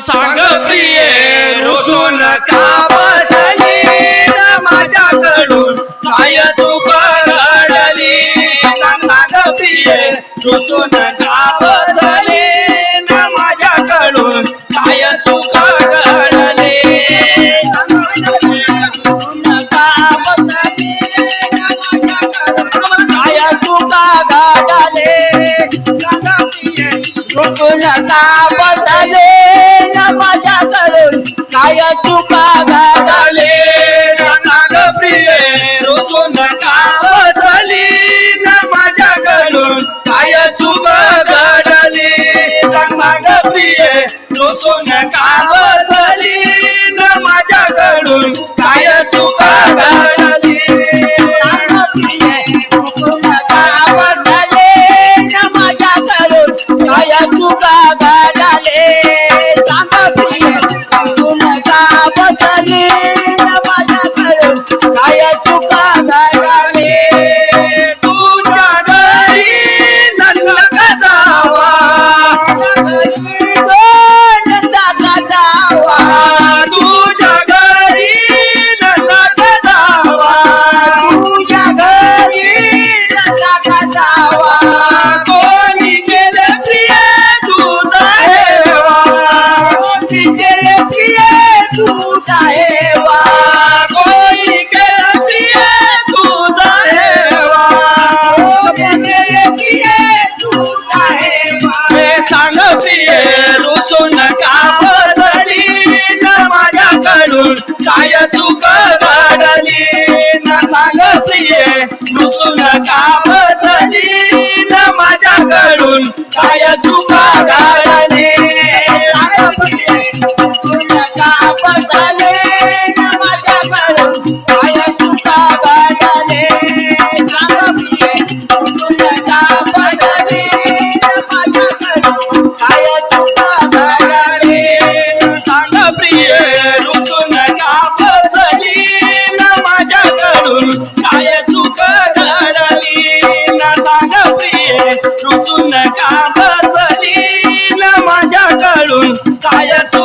सांग प्रिये रुसून तुका चुका घडले नाग प्रिय रुसून का बसली न माझ्याकडून काय चुक घडली नाग प्रिय रुसून का बसली काय चुका घडली माझ्याकडून काय चूक माझ्याकडून काय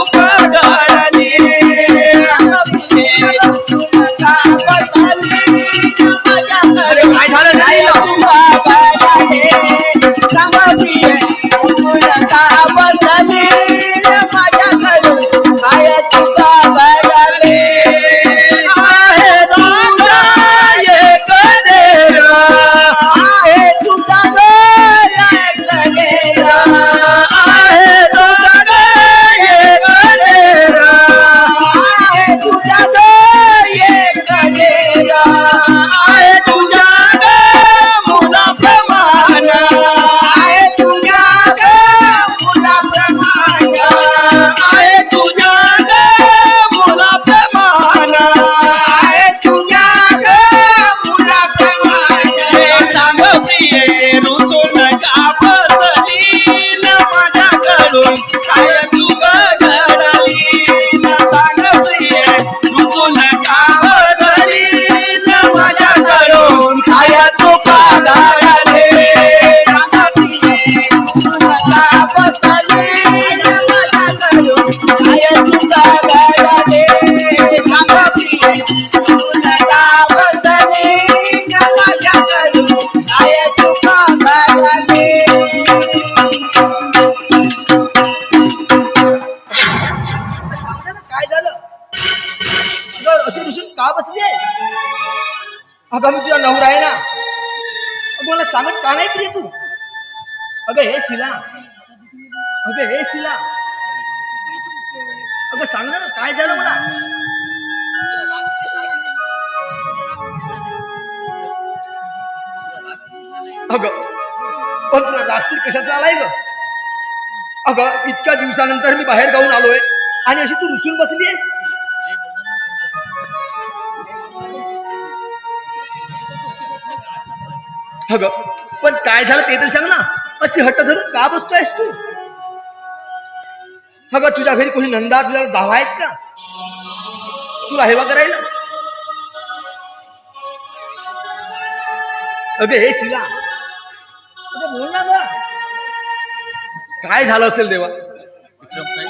তুই अगं मी तुझा नवरा आहे ना? अगं मला सांगत का नाही प्रिय तू? अगं हे शिला. अगं हे शिला. अगं सांग ना काय झालं मला? अगं पण तुला रात्री कशाचा आलाय ग? अगं इतक्या दिवसानंतर मी बाहेर गाऊन आलोय आणि अशी तू रुसून बसली आहेस? अगं पण काय झालं ते तर सांग ना. अशी हट्ट धरून का बसतोयस तू? अगं तुझ्या घरी कोणी नंदा तुझ्या जावा आहेत का? तुला हेवा करायला? अगं हे शिला. बोल ना गं. काय झालं असेल देवा? विक्रम साहेब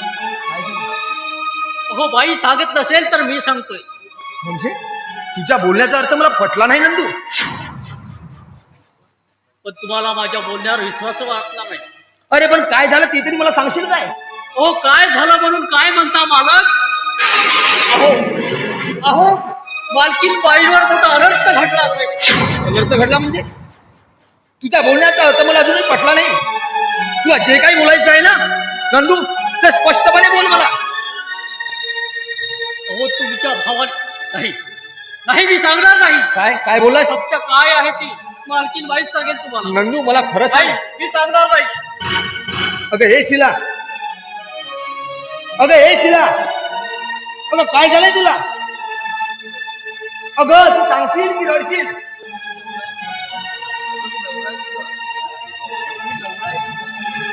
हो बाई सांगत नसेल तर मी सांगतोय. म्हणजे? तुझ्या बोलण्याचा अर्थ मला पटला नाही नंदू. पण तुम्हाला माझ्या बोलण्यावर विश्वास वाटणार नाही. अरे पण काय झालं ते तरी मला सांगशील काय? हो काय झालं म्हणून काय म्हणता मालक? अहो अहो मालकीन बाईवर मोठा अनर्थ घडला असेल अनर्थ घडला म्हणजे? तुझ्या बोलण्याचा अर्थ मला अजूनही पटला नाही. तुला जे काही बोलायचं आहे ना नंदू ते स्पष्टपणे बोल मला. अहो तुमच्या भावाने नाही. नाही मी सांगणार नाही. काय? काय बोलास सत्य काय आहे ती? मालकीन बाईच सांगेल तुम्हाला. नंदू मला खरं नाही मी सांगणार नाही अगं हे शिला. अगं हे शिला. अगं काय झालंय तुला? अगं असं सांगशील की रडशील?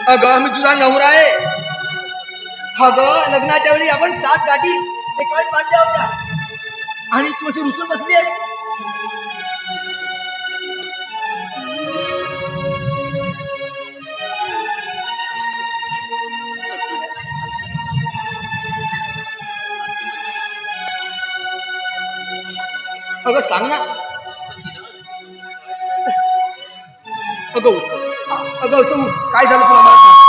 अगं मी तुझा नवरा आहे. अगं लग्नाच्या वेळी आपण सात गाठी एकाच बांधल्या होत्या. आणि तू अशी रुसून बसली आहेस. अगं सांग ना अगं अ- अगं असं काय झालं तुला मला सांग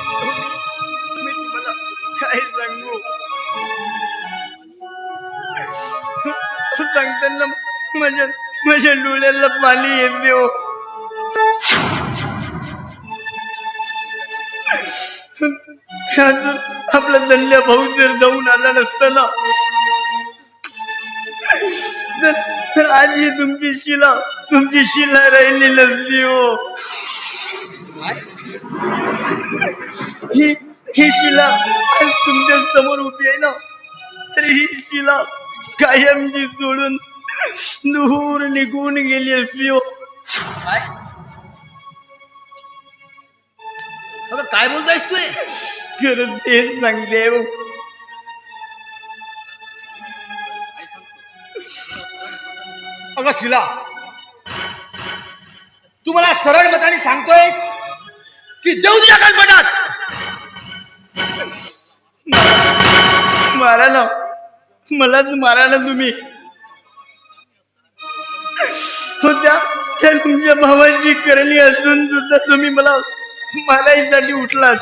मी तुम्हाला काय सांगू सांगताना माझ्या माझ्या डोळ्याला पाणी येते हो अजून आपला धन्य भाऊ जर जाऊन आला नसताना तर आज ही तुमची शिला तुमची शिला राहिली नसली हो. ही ही शिला आज तुमच्यासमोर उभी आहे ना तर ही शिला कायमची सोडून दूर निघून गेली असली हो. अगं काय बोलतोयस तू खरंच हो अगं शिला. तू मला सरळ मताने सांगतोय की देऊ तुझ्या कल्पनात? मारा ना. मलाच मारा ना तुम्ही. हो त्या त्या तुमच्या भावाची करणी असून सुद्धा तुम्ही मला मारायसाठी उठलात